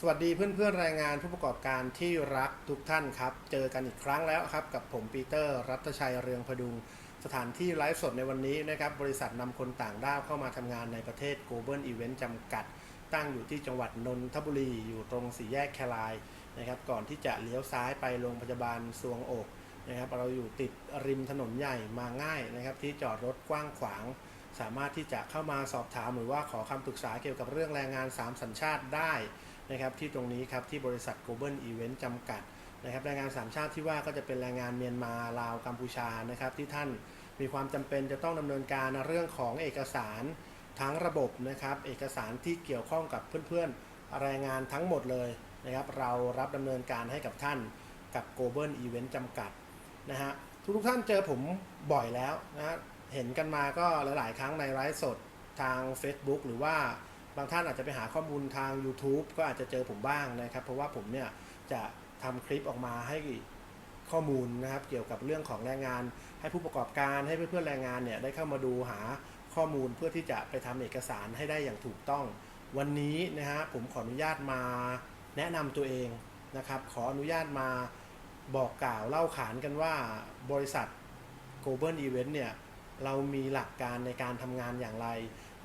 สวัสดีเพื่อนๆแรงงานผู้ประกอบการที่รักทุกท่านครับ เจอกันอีกครั้งแล้วครับ กับผมปีเตอร์รัตชัยเรืองพดุง สถานที่ไลฟ์สดในวันนี้นะครับ บริษัทนำคนต่างด้าวเข้ามาทำงานในประเทศ Global Event จำกัด ตั้งอยู่ที่จังหวัดนนทบุรี อยู่ตรงสี่แยกแคลายนะครับก่อนที่จะเลี้ยวซ้ายไปโรงพยาบาลสวงอกนะครับเราอยู่ติดริมถนนใหญ่มาง่ายนะครับ ที่จอดรถกว้างขวาง สามารถที่จะเข้ามาสอบถามหรือว่าขอคำปรึกษาเกี่ยวกับเรื่องแรงงาน 3 สัญชาติได้ นะครับที่ตรงนี้ครับที่บริษัท Global Event จำกัดนะครับแรงงาน3ชาติที่ว่าก็จะเป็นแรงงานเมียนมาลาวกัมพูชานะครับที่ท่านมีความจำเป็นจะต้องดำเนินการเรื่องของเอกสารทั้งระบบนะครับ เอกสารที่เกี่ยวข้องกับเพื่อนๆแรงงานทั้งหมดเลยนะครับ เรารับดำเนินการให้กับท่านกับ Global Event จำกัดนะฮะทุกท่านเจอผมบ่อยแล้วนะฮะเห็นกันมาก็หลาย ๆ ครั้งในไลฟ์สดทาง Facebook หรือว่า บางท่านอาจจะไปหาข้อมูลทาง YouTube ก็อาจจะเจอผมบ้างนะครับ เพราะว่าผมเนี่ยจะทำคลิปออกมาให้ข้อมูลนะครับ เกี่ยวกับเรื่องของแรงงาน ให้ผู้ประกอบการให้เพื่อนๆแรงงานเนี่ยได้เข้ามาดูหาข้อมูลเพื่อที่จะไปทำเอกสารให้ได้อย่างถูกต้อง วันนี้นะฮะผมขออนุญาตมาแนะนำตัวเองนะครับ ขออนุญาตมาบอกกล่าวเล่าขานกันว่าบริษัท Global Event เนี่ยเรามีหลักการในการทำงานอย่างไร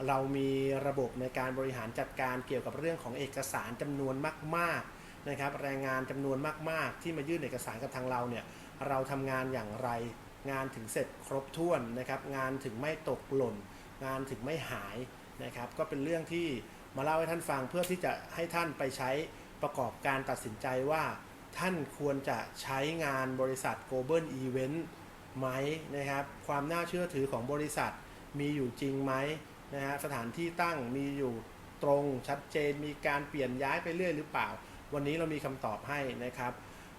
เรามีระบบในการบริหารจัดการเกี่ยวกับเรื่องของเอกสารจำนวนมากๆนะครับแรงงานจำนวนมาก ๆ ที่มายื่นเอกสารกับทางเราเนี่ยเราทำงานอย่างไรงานถึงเสร็จครบถ้วนนะครับงานถึงไม่ตกหล่น งานถึงไม่หายนะครับก็เป็นเรื่องที่มาเล่าให้ท่านฟังเพื่อที่จะให้ท่านไปใช้ประกอบการตัดสินใจว่า ท่านควรจะใช้งานบริษัท Global Event ไหมนะครับความน่าเชื่อถือของบริษัทมีอยู่จริงไหม นะฮะสถานที่ตั้งมีอยู่ตรงชัดเจน มีการเปลี่ยนย้ายไปเรื่อยหรือเปล่า วันนี้เรามีคำตอบให้นะครับ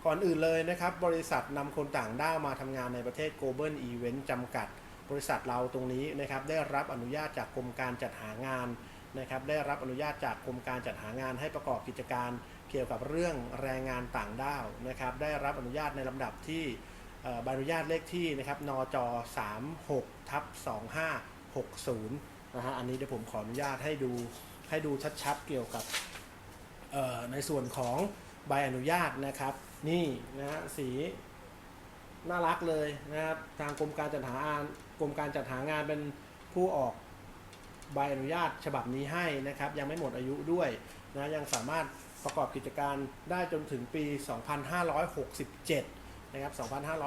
ก่อนอื่นเลยนะครับ บริษัทนำคนต่างด้าวมาทำงานในประเทศ Global Event จำกัด บริษัทเราตรงนี้นะครับได้รับอนุญาตจากกรมการจัดหางานนะครับได้รับอนุญาตจากกรมการจัดหางานให้ประกอบกิจการ เกี่ยวกับเรื่องแรงงานต่างด้าวนะครับได้รับอนุญาตในลำดับที่เอ่อใบอนุญาตเลขที่นะครับนจ36ทับ2560 นะฮะอันนี้เดี๋ยวผมขออนุญาตให้ดูให้ดูชัดๆเกี่ยวกับในส่วนของใบอนุญาตนะครับ นี่นะฮะสีน่ารักเลยนะครับทางกรมการจัดหางานกรมการจัดหางานเป็นผู้ออกใบอนุญาตฉบับนี้ให้นะครับ ยังไม่หมดอายุด้วยนะยังสามารถประกอบกิจการได้จนถึงปี 2567 นะครับ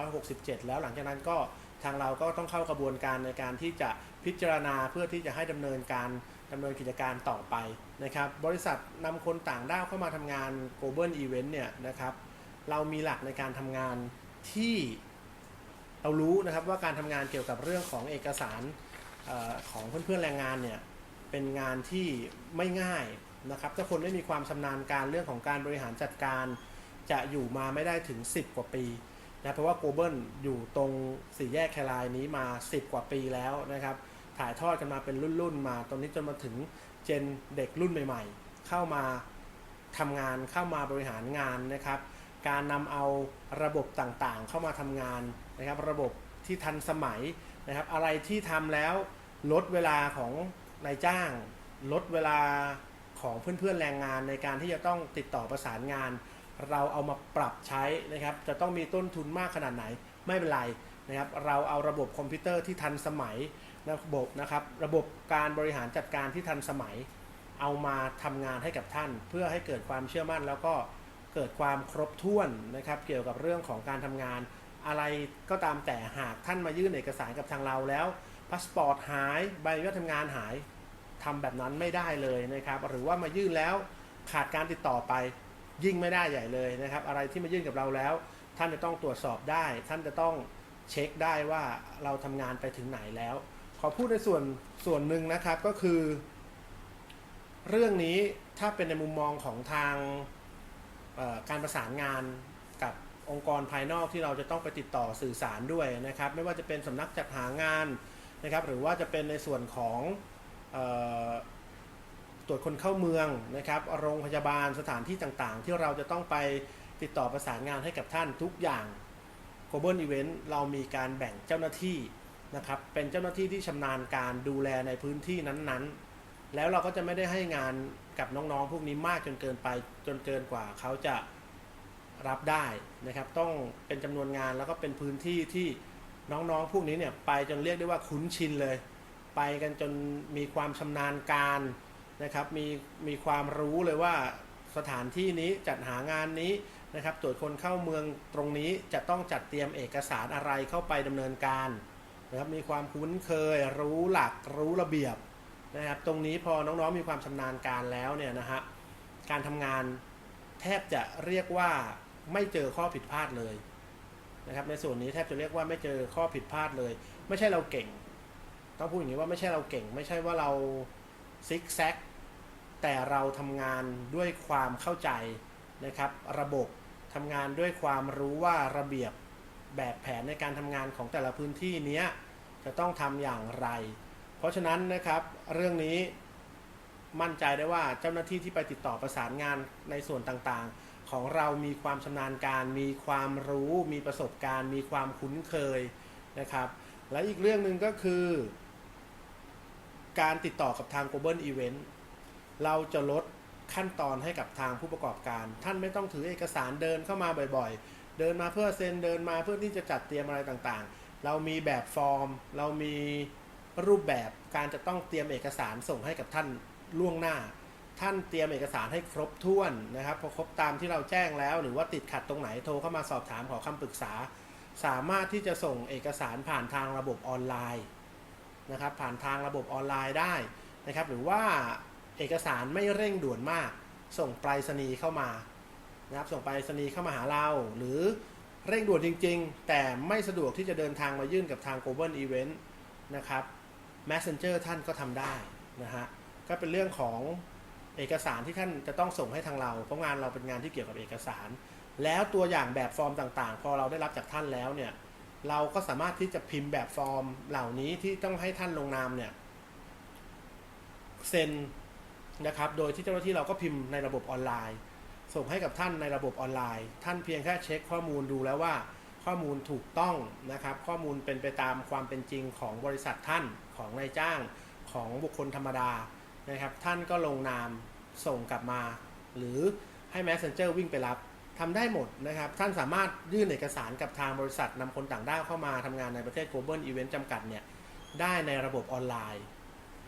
2567 แล้วหลังจากนั้นก็ทางเราก็ต้องเข้ากระบวนการในการที่จะ พิจารณาเพื่อที่จะให้ดำเนินการดำเนินกิจการต่อไปนะครับบริษัทนำคนต่างด้าวเข้ามาทำงาน Global Event เนี่ยนะครับเรามีหลักในการทำงานที่เรารู้นะครับว่าการทำงานเกี่ยวกับเรื่องของเอกสารออของเพื่อนๆแรงงานเนี่ยเป็นงานที่ไม่ง่ายนะครับถ้าคนไม่มีความชำนาญการเรื่องของการบริหารจัดการ จะอยู่มาไม่ได้ถึง 10 กว่าปีนะเพราะว่าโกลบอลอยู่ตรงสี่แยกแคลายนี้มา 10 กว่าปีแล้วนะครับ ถ่ายทอดกันมาเป็นรุ่นๆมา ตอนนี้จนมาถึงเจนเด็กรุ่นใหม่ ๆ เข้ามาทำงานเข้ามาบริหารงานนะครับ การนำเอาระบบต่างๆ เข้ามาทำงานนะครับ ระบบที่ทันสมัยนะครับ อะไรที่ทำแล้วลดเวลาของนายจ้าง ลดเวลาของเพื่อนๆแรงงานในการที่จะต้องติดต่อประสานงาน เราเอามาปรับใช้นะครับ จะต้องมีต้นทุนมากขนาดไหนไม่เป็นไรนะครับ เราเอาระบบคอมพิวเตอร์ที่ทันสมัย ระบบนะครับระบบการบริหารจัดการที่ทันสมัย เอามาทำงานให้กับท่าน เพื่อให้เกิดความเชื่อมั่น แล้วก็เกิดความครบถ้วนนะครับเกี่ยวกับเรื่องของการทำงาน อะไรก็ตามแต่หากท่านมายื่นเอกสารกับทางเราแล้วพาสปอร์ตหายใบอนุญาตทำงานหายทำแบบนั้นไม่ได้เลยนะครับหรือว่ามายื่นแล้วขาดการติดต่อไปยิ่งไม่ได้ใหญ่เลยนะครับ อะไรที่มายื่นกับเราแล้ว ท่านจะต้องตรวจสอบได้ ท่านจะต้องเช็คได้ว่าเราทำงานไปถึงไหนแล้ว ขอพูดในส่วนส่วนหนึ่งนะครับก็คือ เรื่องนี้ถ้าเป็นในมุมมองของทางการประสานงานกับองค์กรภายนอกที่เราจะต้องไปติดต่อสื่อสารด้วยนะครับ ไม่ว่าจะเป็นสำนักจัดหางานนะครับ หรือว่าจะเป็นในส่วนของออตรวจคนเข้าเมืองนะครับโรงพยาบาลสถานที่ต่างๆ ที่เราจะต้องไปติดต่อประสานงานให้กับท่านทุกอย่าง Global Event เรามีการแบ่งเจ้าหน้าที่ นะครับเป็นเจ้าหน้าที่ที่ชำนาญการดูแลในพื้นที่นั้นๆ แล้วเราก็จะไม่ได้ให้งานกับน้องๆ พวกนี้มากจนเกินไปจนเกินกว่าเขาจะรับได้นะครับ ต้องเป็นจำนวนงานแล้วก็เป็นพื้นที่ที่น้องๆ พวกนี้เนี่ยไปจนเรียกได้ว่าคุ้นชินเลย ไปกันจนมีความชำนาญการนะครับ มีมีความรู้เลยว่าสถานที่นี้จัดหางานนี้นะครับตรวจคนเข้าเมืองตรงนี้จะต้องจัดเตรียมเอกสารอะไรเข้าไปดำเนินการ นะครับมีความคุ้นเคยรู้หลักรู้ระเบียบนะครับตรงนี้พอน้องๆมีความชำนาญการแล้วเนี่ยนะฮะการทำงานแทบจะเรียกว่าไม่เจอข้อผิดพลาดเลยนะครับในส่วนนี้แทบจะเรียกว่าไม่เจอข้อผิดพลาดเลย ไม่ใช่เราเก่ง ต้องพูดอย่างนี้ว่าไม่ใช่เราเก่ง ไม่ใช่ว่าเราซิกแซกแต่เราทำงานด้วยความเข้าใจนะครับ ระบบทำงานด้วยความรู้ว่าระเบียบ แบบแผนในการทำงานของแต่ละพื้นที่เนี้ยจะต้องทำอย่างไร เพราะฉะนั้นนะครับเรื่องนี้มั่นใจได้ว่าเจ้าหน้าที่ที่ไปติดต่อประสานงานในส่วนต่างๆ ของเรามีความชำนาญการ มีความรู้ มีประสบการณ์ มีความคุ้นเคยนะครับ และอีกเรื่องหนึ่งก็คือ การติดต่อกับทาง global event เราจะลดขั้นตอนให้กับทางผู้ประกอบการ ท่านไม่ต้องถือเอกสารเดินเข้ามาบ่อยๆ เดินมาเพื่อเซ็นเดินมาเพื่อที่จะจัดเตรียมอะไรต่างๆ เรามีแบบฟอร์ม เรามีรูปแบบการจะต้องเตรียมเอกสารส่งให้กับท่านล่วงหน้า ท่านเตรียมเอกสารให้ครบถ้วนนะครับพอครบตามที่เราแจ้งแล้ว หรือว่าติดขัดตรงไหนโทรเข้ามาสอบถามขอคำปรึกษา สามารถที่จะส่งเอกสารผ่านทางระบบออนไลน์นะครับผ่านทางระบบออนไลน์ได้นะครับหรือว่าเอกสารไม่เร่งด่วนมาก ส่งไปรษณีย์เข้ามา นะครับส่งไปรษณีเข้ามาหาเรา หรือเร่งด่วนจริง ๆ แต่ไม่สะดวกที่จะเดินทางมายื่นกับทาง Global Event นะครับ Messenger ท่านก็ทำได้นะฮะก็เป็นเรื่องของเอกสารที่ท่านจะต้องส่งให้ทางเรา เพราะงานเราเป็นงานที่เกี่ยวกับเอกสาร แล้วตัวอย่างแบบฟอร์มต่างๆ พอเราได้รับจากท่านแล้วเนี่ยเราก็สามารถที่จะพิมพ์แบบฟอร์มเหล่านี้ที่ต้องให้ท่านลงนามเนี่ยเซ็นนะครับ โดยที่เจ้าหน้าที่เราก็พิมพ์ในระบบออนไลน์ ส่งให้กับท่านในระบบออนไลน์ ท่านเพียงแค่เช็คข้อมูลดูแล้วว่าข้อมูลถูกต้องนะครับ ข้อมูลเป็นไปตามความเป็นจริงของบริษัทท่านของนายจ้างของบุคคลธรรมดานะครับ ท่านก็ลงนามส่งกลับมา หรือให้ Messenger วิ่งไปรับทำได้หมดนะครับ ท่านสามารถยื่นเอกสารกับทางบริษัทนำคนต่างด้าวเข้ามาทำงานในประเทศ Global Event จำกัดเนี่ยได้ในระบบออนไลน์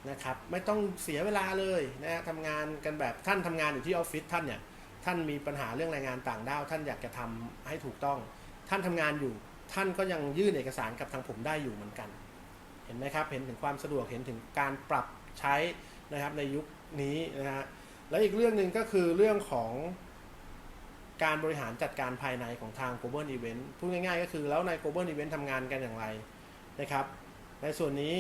นะครับ ไม่ต้องเสียเวลาเลยนะฮะทำงานกันแบบท่านทำงานอยู่ที่ออฟฟิศท่านเนี่ย ท่านมีปัญหาเรื่องแรงงานต่างด้าวท่านอยากจะทำให้ถูกต้อง ท่านทำงานอยู่ ท่านก็ยังยื่นเอกสารกับทางผมได้อยู่เหมือนกัน เห็นไหมครับ เห็นถึงความสะดวกเห็นถึงการปรับใช้นะครับในยุคนี้นะฮะแล้วอีกเรื่องหนึ่งก็คือเรื่องของการบริหารจัดการภายในของทาง Global Event พูดง่ายๆ ก็คือแล้วใน Global Event ทำงานกันอย่างไรนะครับ ในส่วนนี้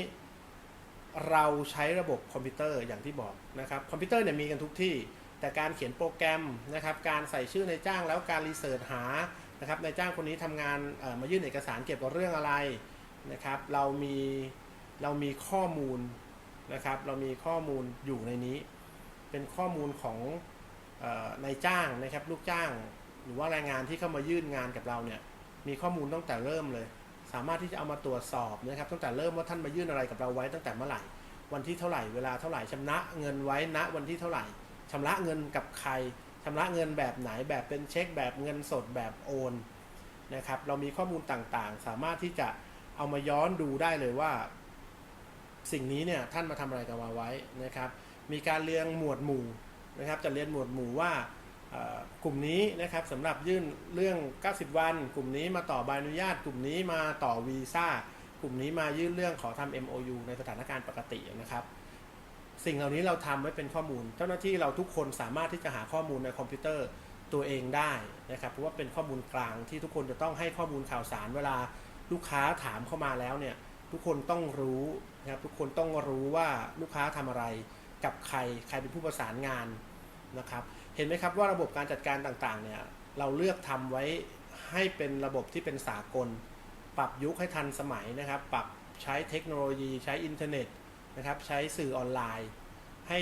เราใช้ระบบคอมพิวเตอร์อย่างที่บอกนะครับ คอมพิวเตอร์เนี่ยมีกันทุกที่ แต่การเขียนโปรแกรมนะครับ การใส่ชื่อในจ้างแล้วการรีเสิร์ชหานะครับในจ้างคนนี้ทำงานมายื่นเอกสารเกี่ยวกับเรื่องอะไรนะครับ เรามีเรามีข้อมูลนะครับ เรามีข้อมูลอยู่ในนี้ เป็นข้อมูลของเออนายจ้างนะครับลูกจ้าง หรือว่าแรงงานที่เข้ามายื่นงานกับเราเนี่ยมีข้อมูลตั้งแต่เริ่มเลย สามารถที่จะเอามาตรวจสอบนะครับ ตั้งแต่เริ่มว่าท่านมายื่นอะไรกับเราไว้ตั้งแต่เมื่อไหร่ วันที่เท่าไหร่เวลาเท่าไหร่ชำระเงินไว้ณวันที่เท่าไหร่ ชำระเงินกับใครชำระเงินแบบไหนแบบเป็นเช็คแบบเงินสดแบบโอนนะครับเรามีข้อมูลต่างๆ สามารถที่จะเอามาย้อนดูได้เลยว่า สิ่งนี้เนี่ยท่านมาทำอะไรกับเราไว้นะครับ มีการเรียงหมวดหมู่นะครับจะเรียนหมวดหมู่ว่ากลุ่มนี้นะครับสำหรับยื่นเรื่อง 90 วัน กลุ่มนี้มาต่อใบอนุญาต กลุ่มนี้มาต่อวีซ่ากลุ่มนี้มายื่นเรื่องขอทำ MOU ในสถานการณ์ปกตินะครับ สิ่งเหล่านี้เราทำไว้เป็นข้อมูล เจ้าหน้าที่เราทุกคนสามารถที่จะหาข้อมูลในคอมพิวเตอร์ตัวเองได้นะครับเพราะว่าเป็นข้อมูลกลางที่ทุกคนจะต้องให้ข้อมูลข่าวสารเวลาลูกค้าถามเข้ามาแล้วเนี่ยทุกคนต้องรู้นะครับทุกคนต้องรู้ว่าลูกค้าทำอะไรกับใครใครเป็นผู้ประสานงานนะครับเห็นไหมครับว่าระบบการจัดการต่างๆเนี่ยเราเลือกทำไว้ให้เป็นระบบที่เป็นสากล ปรับยุคให้ทันสมัยนะครับ ปรับใช้เทคโนโลยีใช้อินเทอร์เน็ต นะครับ ใช้สื่อออนไลน์ให้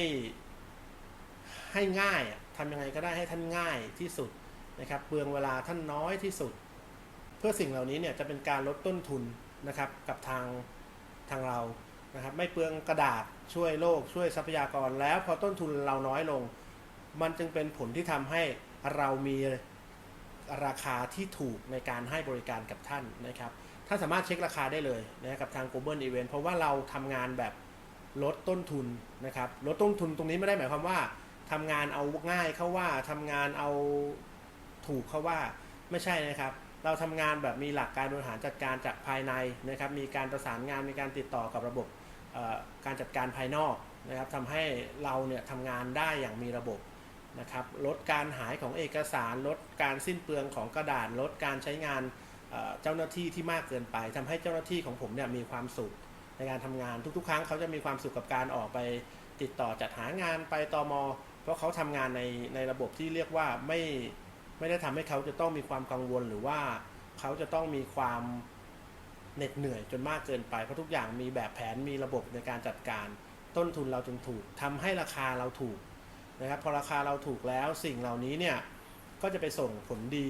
ให้ง่ายทำยังไงก็ได้ให้ท่านง่ายที่สุดนะครับเปลืองเวลาท่านน้อยที่สุด เพื่อสิ่งเหล่านี้เนี่ยจะเป็นการลดต้นทุนนะครับกับทางทางเรานะครับ ไม่เปลืองกระดาษช่วยโลกช่วยทรัพยากรแล้วพอต้นทุนเราน้อยลง มันจึงเป็นผลที่ทำให้เรามีราคาที่ถูกในการให้บริการกับท่านนะครับท่านสามารถเช็คราคาได้เลยนะกับทาง Global Event เพราะว่าเราทำงานแบบ ลดต้นทุนนะครับลดต้นทุนตรงนี้ไม่ได้หมายความว่าทำงานเอาง่ายเข้าว่าทำงานเอาถูกเข้าว่าไม่ใช่นะครับ เราทำงานแบบมีหลักการบริหารจัดการจากภายในนะครับ มีการประสานงานมีการติดต่อกับระบบการจัดการภายนอกนะครับทำให้เราเนี่ยทำงานได้อย่างมีระบบนะครับ ลดการหายของเอกสาร ลดการสิ้นเปลืองของกระดาษลดการใช้งานเอ่อเจ้าหน้าที่ที่มากเกินไปทำให้เจ้าหน้าที่ของผมเนี่ยมีความสุข ในการทำงานทุกๆ ครั้งเขาจะมีความสุขกับการออกไปติดต่อจัดหางานไปตอมเพราะเขาทำงานในในระบบที่เรียกว่าไม่ไม่ได้ทำให้เขาจะต้องมีความกังวลหรือว่าเขาจะต้องมีความเหน็ดเหนื่อยจนมากเกินไปเพราะทุกอย่างมีแบบแผนมีระบบในการจัดการ ต้นทุนเราจึงถูกทำให้ราคาเราถูกนะครับพอราคาเราถูกแล้วสิ่งเหล่านี้เนี่ยก็จะไปส่งผลดี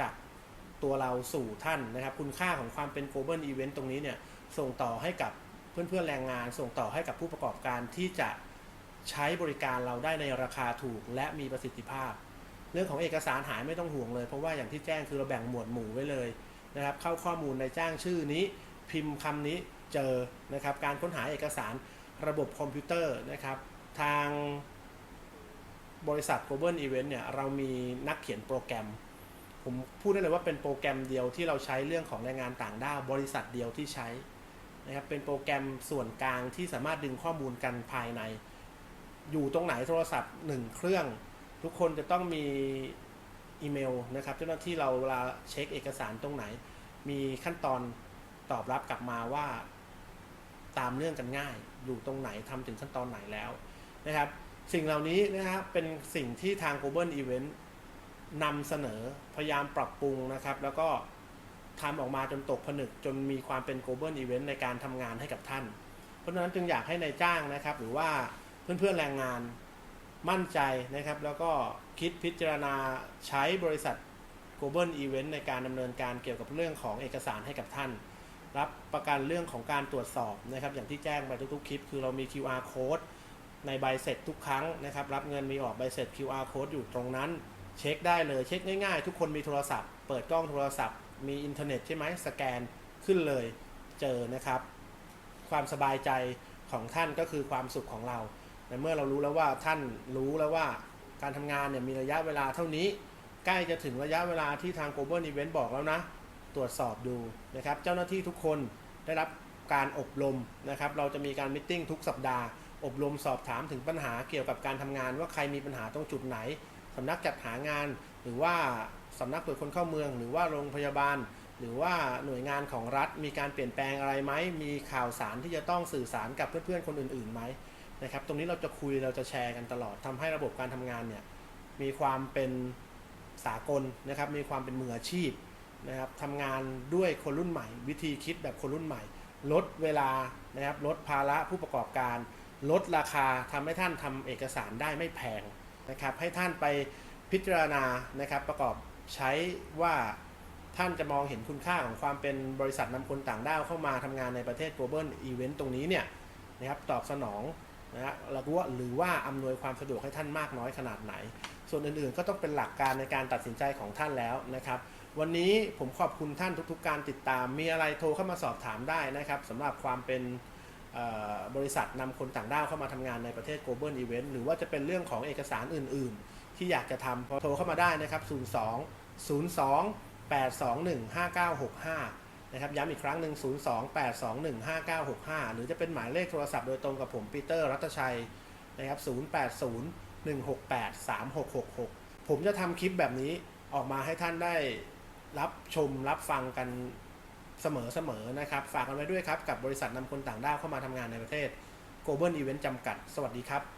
จากตัวเราสู่ท่านนะครับ คุณค่าของความเป็น global event ตรงนี้เนี่ย ส่งต่อให้กับเพื่อนๆแรงงาน ส่งต่อให้กับผู้ประกอบการที่จะใช้บริการเราได้ในราคาถูกและมีประสิทธิภาพ เรื่องของเอกสารหายไม่ต้องห่วงเลย เพราะว่าอย่างที่แจ้งคือเราแบ่งหมวดหมู่ไว้เลยนะครับ เข้าข้อมูลในจ้างชื่อนี้ พิมพ์คำนี้เจอนะครับ การค้นหาเอกสารระบบคอมพิวเตอร์นะครับ ทางบริษัท Global Event เนี่ยเรามีนักเขียนโปรแกรม ผมพูดได้เลยว่าเป็นโปรแกรมเดียวที่เราใช้เรื่องของแรงงานต่างด้าวบริษัทเดียวที่ใช้ นะครับเป็นโปรแกรมส่วนกลางที่สามารถดึงข้อมูลกันภายใน อยู่ตรงไหนโทรศัพท์หนึ่งเครื่อง ทุกคนจะต้องมีอีเมลนะครับเจ้าหน้าที่เราเวลาเช็คเอกสารตรงไหน มีขั้นตอนตอบรับกลับมาว่า ตามเรื่องกันง่าย อยู่ตรงไหนทำถึงขั้นตอนไหนแล้วนะครับ สิ่งเหล่านี้นะครับเป็นสิ่งที่ทาง Global Event นำเสนอพยายามปรับปรุงนะครับ แล้วก็ ทำออกมาจนตกผนึกจนมีความเป็น global event ในการทำงานให้กับท่าน เพราะฉะนั้นจึงอยากให้ในายจ้างนะครับ หรือว่าเพื่อนๆแรงงานมั่นใจนะครับ แล้วก็คิดพิจารณาใช้บริษัท global event ในการดำเนินการเกี่ยวกับเรื่องของเอกสารให้กับท่าน รับประกันเรื่องของการตรวจสอบนะครับ อย่างที่แจ้งไปทุกๆคลิป คือเรามี QR code ในใบเสร็จทุกครั้งนะครับ รับเงินมีออกใบเสร็จ QR code อยู่ตรงนั้น เช็คได้เลยเช็คง่ายๆ ทุกคนมีโทรศัพท์ เปิดกล้องโทรศัพท์ มีอินเทอร์เน็ตใช่ไหมสแกนขึ้นเลยเจอนะครับ ความสบายใจของท่านก็คือความสุขของเราในเมื่อเรารู้แล้วว่าท่านรู้แล้วว่าการทำงานเนี่ยมีระยะเวลาเท่านี้ ใกล้จะถึงระยะเวลาที่ทาง Global Event บอกแล้วนะ ตรวจสอบดูนะครับ เจ้าหน้าที่ทุกคนได้รับการอบรมนะครับ เราจะมีการมิทติ้งทุกสัปดาห์ อบรมสอบถามถึงปัญหาเกี่ยวกับการทำงาน ว่าใครมีปัญหาตรงจุดไหนสำนักจัดหางานหรือว่า สำนักตรวจคนเข้าเมือง หรือว่าโรงพยาบาล หรือว่าหน่วยงานของรัฐ มีการเปลี่ยนแปลงอะไรไหม มีข่าวสารที่จะต้องสื่อสารกับเพื่อนๆคนอื่นๆไหมนะครับ ตรงนี้เราจะคุยเราจะแชร์กันตลอดทำให้ระบบการทำงานเนี่ยมีความเป็นสากลนะครับ มีความเป็นมืออาชีพนะครับทำงานด้วยคนรุ่นใหม่ วิธีคิดแบบคนรุ่นใหม่ ลดเวลานะครับลดภาระผู้ประกอบการ ลดราคาทำให้ท่านทำเอกสารได้ไม่แพงนะครับให้ท่านไปพิจารณานะครับประกอบ ใช้ว่าท่านจะมองเห็นคุณค่าของความเป็นบริษัทนำคนต่างด้าวเข้ามาทำงานในประเทศ global event ตรงนี้เนี่ยนะครับตอบสนองนะฮะแล้วก็หรือว่าอำนวยความสะดวกให้ท่านมากน้อยขนาดไหน ส่วนอื่นๆก็ต้องเป็นหลักการในการตัดสินใจของท่านแล้วนะครับ วันนี้ผมขอบคุณท่านทุกๆ การติดตาม มีอะไรโทรเข้ามาสอบถามได้นะครับสำหรับความเป็นบริษัทนำคนต่างด้าวเข้ามาทำงานในประเทศ global event หรือว่าจะเป็นเรื่องของเอกสารอื่นๆ ที่อยากจะทำพอโทรเข้ามาได้นะครับ 02 02 821 5965 นะครับ ย้ำอีกครั้งหนึ่ง02 821 5965 หรือจะเป็นหมายเลขโทรศัพท์โดยตรงกับผมปีเตอร์รัตชัยนะครับ 080 168 3666 ผมจะทำคลิปแบบนี้ออกมาให้ท่านได้รับชมรับฟังกันเสมอๆนะครับ ฝากกันไว้ด้วยครับ กับบริษัทนำคนต่างด้าวเข้ามาทำงานในประเทศ Global Event จำกัด สวัสดีครับ